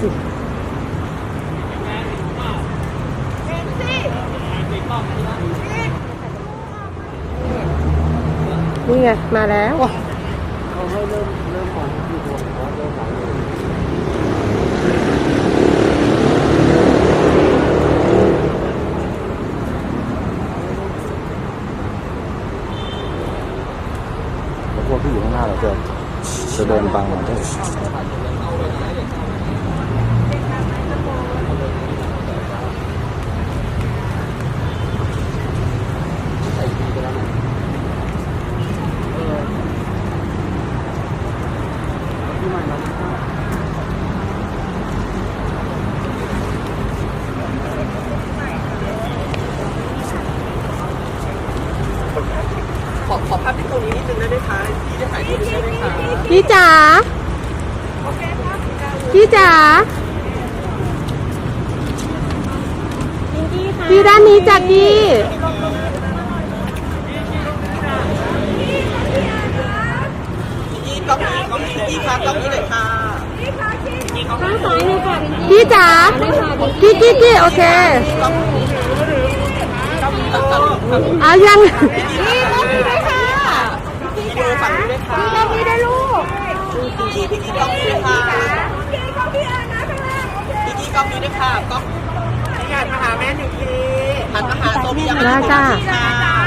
สินี่ไง มาแล้วเขาให้เริ่มเริ่มก่อนที่ตัวเริ่มก่อนพวกที่อยู่ข้างหน้าเราจะจะเดินบังมันได้ ขอขอภาพที่ตรงนี้นิดนึงได้ไหมคะพี่จะถ่ายรูปได้ไหมคะพี่จ๋าพี่จ๋าพี่ด้านนี้จ้ะพี่พี่กล้องนี้ กล้องนี้พี่คะกล้องนี้เลยค่ะพี่จ๋าพี่กี้กี้โอเคองนี้เอายังนี่กล้องนี้เลยค่ะพี่ดูฝั่งนี้ด้วยค่ะพี่กล้องนี้ได้ลูกพี่พี่กี้กล้องนี้ด้วยค่ะพี่กี้กล้องนี้ด้วยค่ะกล้องนี่ไงมาหาแม่หนึ่งทีหันมาหาโซเฟียังได้จ้ะค่ะ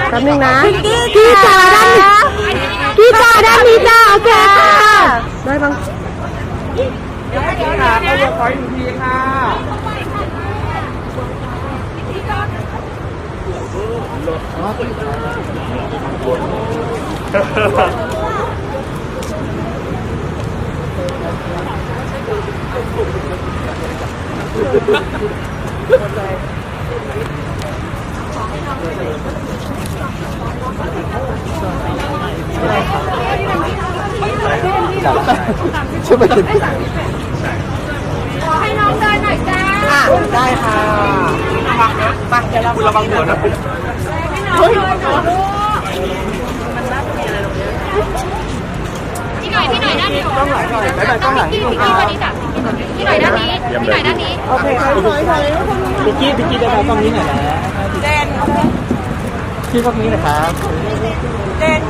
แป๊บนึงนะพี่จ๋าด้านพี่จ๋าด้านนี้จ้าโอเคค่ะ ได้บ้างค่ะก็จะขออีกทีค่ะ ช่วยไปกินอะได้ค่ะระวังนะไปเดี๋ยวเราคุณระวังหัวนะเฮ้ยพี่หน่อยพี่หน่อยด้านนี้ต้องไหลหน่อยไหลหน่อยต้องไหลพี่นิดนึงพี่ค่ะคนนี้จ้ะพี่หน่อยด้านนี้พี่หน่อยด้านนี้โอเคค่ะถอยถอยพิกกี้พิกกี้จะมากล้องนี้หน่อยนะเจนพี่กล้องนี้นะครับเจน